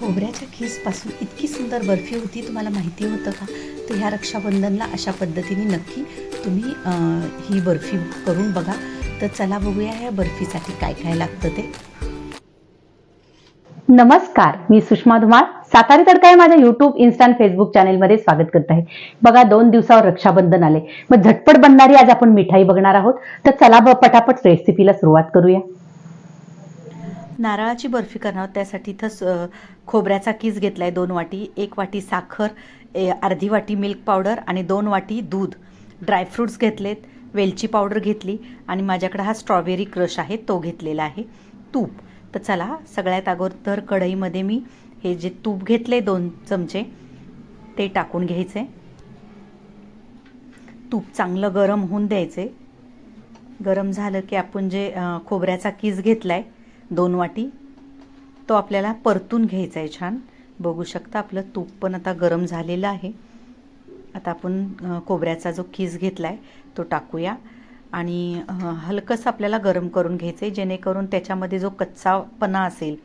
खोबऱ्याच्या खीसपासून इतकी सुंदर बर्फी होती तुम्हाला माहिती होतं का? तर ह्या रक्षाबंधनला अशा पद्धतीने नक्की तुम्ही ही बर्फी करून बघा. तर चला बघूया ह्या बर्फीसाठी काय काय लागतं ते. नमस्कार मी सुषमा धुमाळ. सातारी तडका या माझ्या युट्यूब इन्स्टा आणि फेसबुक चॅनेलमध्ये स्वागत करत आहे. बघा दोन दिवसावर रक्षाबंधन आले. मग झटपट बनणारी आज आपण मिठाई बघणार आहोत. तर चला ब पटापट रेसिपीला सुरुवात करूया. नारळाची बर्फी करणार त्यासाठी इथं स- खोबऱ्याचा किस घेतला आहे दोन वाटी एक वाटी साखर ए, अर्धी वाटी मिल्क पावडर आणि दोन वाटी दूध. ड्रायफ्रूट्स घेतलेत वेलची पावडर घेतली आणि माझ्याकडे हा स्ट्रॉबेरी क्रश आहे तो घेतलेला आहे. तूप. तर चला सगळ्यात अगोदर कढईमध्ये मी हे जे तूप घेतले दोन चमचे ते टाकून घ्यायचे. तूप चांगलं गरम होऊन द्यायचे. गरम झालं की आपण जे खोबऱ्याचा किस घेतला आहे दोन वाटी. तो आपल्याला परतून घ्यायचा आहे छान. बघू शकता आपलं तूप पण आता गरम झालेलं आहे. आता आपण खोबऱ्याचा जो किस घेतला आहे तो टाकूया. आणि हलकंसं आपल्याला गरम करून घ्यायचं आहे जेणेकरून त्याच्यामध्ये जो कच्चापणा असेल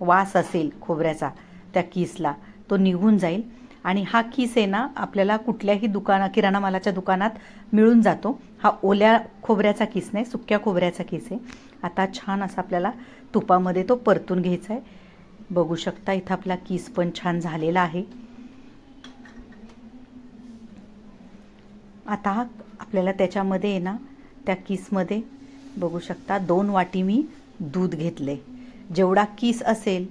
वास असेल खोबऱ्याचा त्या किसला तो निघून जाईल. आणि हा किस आहे ना आपल्याला कुठल्याही दुकाना किराणा मालाच्या दुकानात मिळून जातो. हा ओल्या खोबऱ्याचा किस नाही सुक्या खोबऱ्याचा किस आहे. आता छान असा आपल्याला तुपामध्ये तो परतून घ्यायचा आहे. बघू शकता इथं आपला किस पण छान झालेला आहे. आता आपल्याला त्याच्यामध्ये आहे ना त्या किसमध्ये बघू शकता दोन वाटी मी दूध घेतले जेवढा किस असेल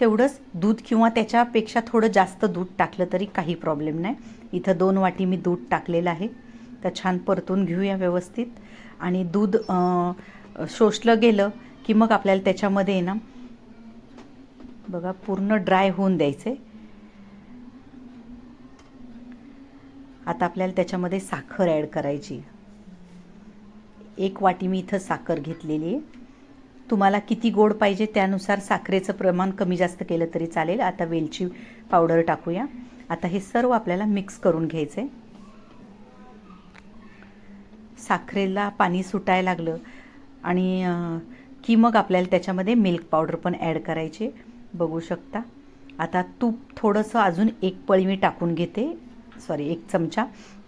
तेवढंच दूध किंवा त्याच्यापेक्षा थोडं जास्त दूध टाकलं तरी काही प्रॉब्लेम नाही. इथं दोन वाटी मी दूध टाकलेलं आहे. तर छान परतून घेऊया व्यवस्थित. आणि दूध शोषलं गेलं की मग आपल्याला त्याच्यामध्ये आहे ना बघा पूर्ण ड्राय होऊन द्यायचे. आता आपल्याला त्याच्यामध्ये साखर ॲड करायची. एक वाटी मी इथं साखर घेतलेली आहे. तुम्हाला किती गोड पाहिजे त्यानुसार साखरेचं प्रमाण कमी जास्त केलं तरी चालेल. आता वेलची पावडर टाकूया. आता हे सर्व आपल्याला मिक्स करून घ्यायचं आहे साखरेला पाणी सुटायला लागलं. आणि की मग आपल्याला त्याच्यामध्ये मिल्क पावडर पण ॲड करायचे. बघू शकता. आता तूप थोडंसं अजून एक पळी मी टाकून घेते. सॉरी एक चमचा.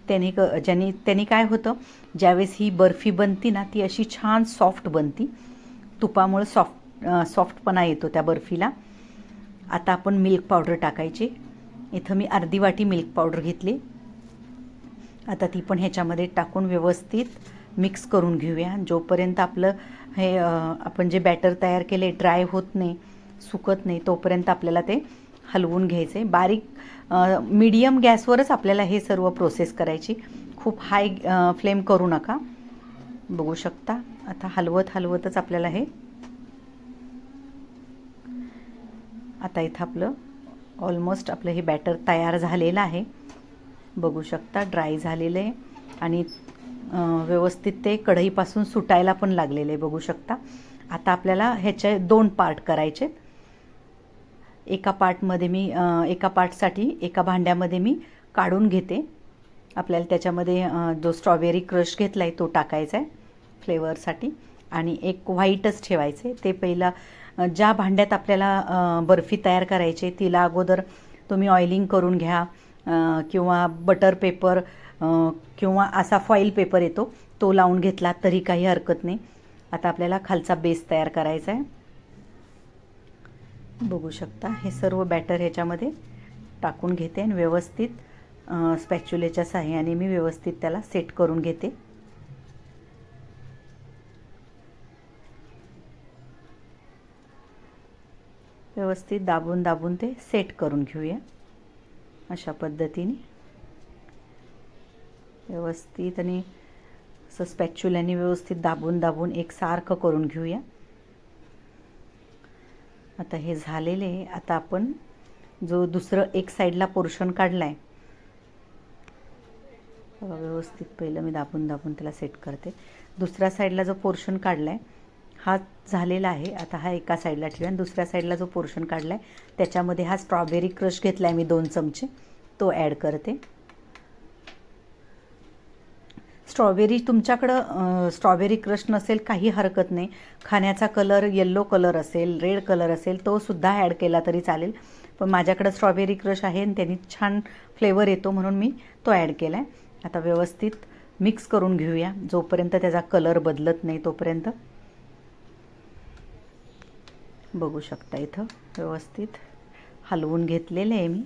त्याने क ज्याने त्याने काय होतं ज्यावेळेस ही बर्फी बनती ना ती अशी छान सॉफ्ट बनती. तुपामुळे सॉफ्ट सॉफ्टपणा येतो त्या बर्फीला. आता आपण मिल्क पावडर टाकायची. इथं मी अर्धी वाटी मिल्क पावडर घेतली. आता ती पण ह्याच्यामध्ये टाकून व्यवस्थित मिक्स करून घेऊया. जोपर्यंत आपलं हे आपण जे बॅटर तयार केले ड्राय होत नाही सुकत नाही तोपर्यंत आपल्याला ते हलवून घ्यायचे. बारीक मीडियम गॅसवरच आपल्याला हे सर्व प्रोसेस करायची. खूप हाय फ्लेम करू नका. बघू शकता आता हलवत हलवतच आपल्याला हे आता इथं आपलं ऑलमोस्ट आपलं हे बॅटर तयार झालेलं आहे. बघू शकता ड्राय झालेलं आहे. आणि व्यवस्थित ते कढईपासून सुटायला पण लागलेलं आहे बघू शकता. आता आपल्याला ह्याचे दोन पार्ट करायचे एका पार्टमध्ये मी एका पार्टसाठी एका भांड्यामध्ये मी काढून घेते. आपल्याला त्याच्यामध्ये जो स्ट्रॉबेरी क्रश घेतला आहे तो टाकायचा आहे फ्लेवरसाठी आणि एक व्हाईटच ठेवायचे ते पहिला ज्या भांड्यात आपल्याला बर्फी तयार करायची तिला अगोदर तुम्ही ऑइलिंग करून घ्या. किंवा बटर पेपर किंवा असा फॉईल पेपर येतो तो लावून घेतला तरी काही हरकत नाही. आता आपल्याला खालचा बेस तयार करायचा आहे. बघू शकता हे सर्व बॅटर ह्याच्यामध्ये टाकून घेते आणि व्यवस्थित स्पॅच्युलेच्या साह्याने मी व्यवस्थित त्याला सेट करून घेते. व्यवस्थित दाबून दाबून ते सेट करून घेऊया. अशा पद्धतीने. व्यवस्थित आणि असं स्पॅच्युल्याने व्यवस्थित दाबून दाबून एक सारखं करून घेऊया. आता हे झालेले आहे. आता आपण जो दुसरं एक साईडला पोर्शन काढला आहे व्यवस्थित पहिलं मी दाबून दाबून त्याला सेट करते. दुसऱ्या साईडला जो पोर्शन काढला आहे हा झालेला आहे. आता हा एका साईडला ठेवूया आणि दुसऱ्या साईडला जो पोर्शन काढला आहे त्याच्यामध्ये हा स्ट्रॉबेरी क्रश घेतला आहे मी दोन चमचे. तो ॲड करते. स्ट्रॉबेरी तुमच्याकडं स्ट्रॉबेरी क्रश नसेल काही हरकत नाही. खाण्याचा कलर येल्लो कलर असेल रेड कलर असेल तो सुद्धा ॲड केला तरी चालेल. पण माझ्याकडं स्ट्रॉबेरी क्रश आहे आणि त्यांनी छान फ्लेवर येतो म्हणून मी तो ॲड केला आहे आता व्यवस्थित मिक्स करून घेऊया जोपर्यंत त्याचा कलर बदलत नाही तोपर्यंत. बघू शकता इथं. व्यवस्थित हलवून घेतलेले आहे मी.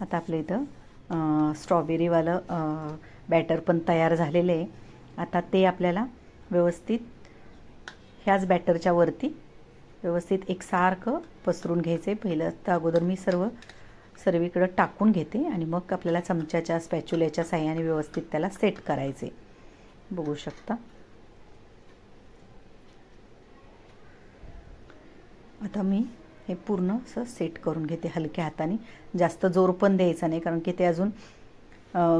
आता आपलं इथं स्ट्रॉबेरीवालं बॅटर पण तयार झालेलं आहे. आता ते आपल्याला व्यवस्थित ह्याच बॅटरच्या वरती व्यवस्थित एकसारखं पसरून घ्यायचं आहे पहिलं तर अगोदर मी सर्व सर्वीकडं टाकून घेते आणि मग आपल्याला चमच्याच्या स्पॅच्युल्याच्या साह्याने व्यवस्थित त्याला सेट करायचे बघू शकता. आता मी हे पूर्ण असं सेट करून घेते हलक्या हाताने. जास्त जोर पण द्यायचा नाही कारण की ते अजून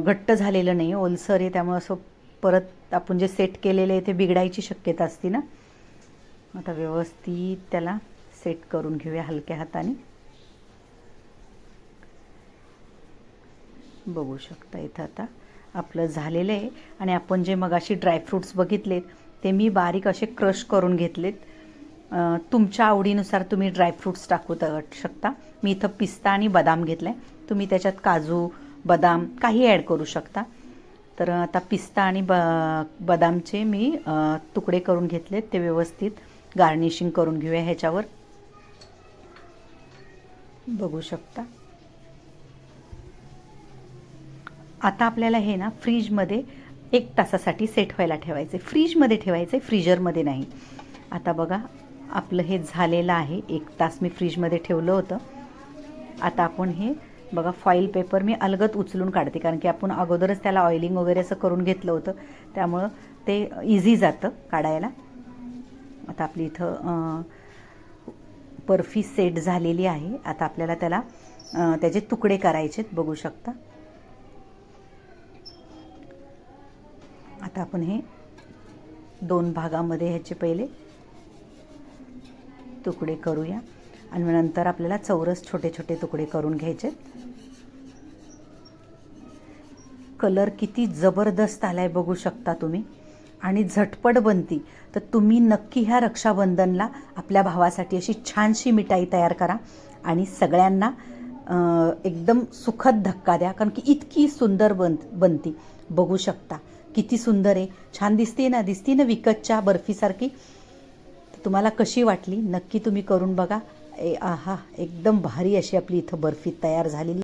घट्ट झालेलं नाही. ओलसर आहे त्यामुळे असं परत आपण जे सेट केलेलं आहे ते बिघडायची शक्यता असते ना. आता व्यवस्थित त्याला सेट करून घेऊया हलक्या हाताने. बघू शकता इथं आता आपलं झालेलं आहे. आणि आपण जे मगाशी ड्रायफ्रूट्स बघितलेत ते मी बारीक असे क्रश करून घेतलेत. तुमच्या आवडीनुसार तुम्ही ड्रायफ्रूट्स टाकू त- शकता. मी इथं पिस्ता आणि बदाम घेतला आहे तुम्ही त्याच्यात काजू बदाम काही ॲड करू शकता. तर आता पिस्ता आणि ब बदामचे मी तुकडे करून घेतले ते व्यवस्थित गार्निशिंग करून घेऊया ह्याच्यावर. बघू शकता. आता आपल्याला हे ना फ्रीजमध्ये एक तासासाठी सेट व्हायला ठेवायचे फ्रीजमध्ये ठेवायचे फ्रीजरमध्ये नाही. आता बघा आपलं हे झालेलं आहे. एक तास मी फ्रीजमध्ये ठेवलं होतं. आता आपण हे बघा फॉईल पेपर मी अलगत उचलून काढते कारण की आपण अगोदरच त्याला ऑइलिंग वगैरे असं करून घेतलं होतं. त्यामुळं ते इझी जातं काढायला. आता आपली इथं बर्फी सेट झालेली आहे. आता आपल्याला त्याला त्याचे तुकडे करायचेत बघू शकता. आता आपण हे दोन भागामध्ये ह्याचे पहिले तुकडे करूया. आणि मग नंतर आपल्याला चौरस छोटे छोटे तुकडे करून घ्यायचे. कलर किती जबरदस्त आला आहे बघू शकता तुम्ही. आणि झटपट बनती. तर तुम्ही नक्की ह्या रक्षाबंधनला आपल्या भावासाठी अशी छानशी मिठाई तयार करा. आणि सगळ्यांना एकदम सुखद धक्का द्या. कारण की इतकी सुंदर बन बनती. बघू शकता. किती सुंदर आहे. छान दिसते ना? दिसती ना विकतच्या बर्फीसारखी? तुम्हाला कशी वाटली? नक्की तुम्ही करून बघा. ए आहा एकदम भारी अशी आपली इथं बर्फी तयार झालेली.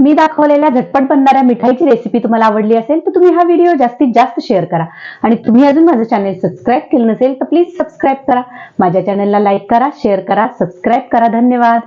मी दाखवलेल्या झटपट बनणाऱ्या मिठाईची रेसिपी तुम्हाला आवडली असेल तर तुम्ही हा व्हिडिओ जास्तीत जास्त शेअर करा. आणि तुम्ही अजून माझं चॅनल सबस्क्राईब केलं नसेल तर प्लीज सबस्क्राईब करा. माझ्या चॅनलला लाईक करा शेअर करा सबस्क्राईब करा. धन्यवाद.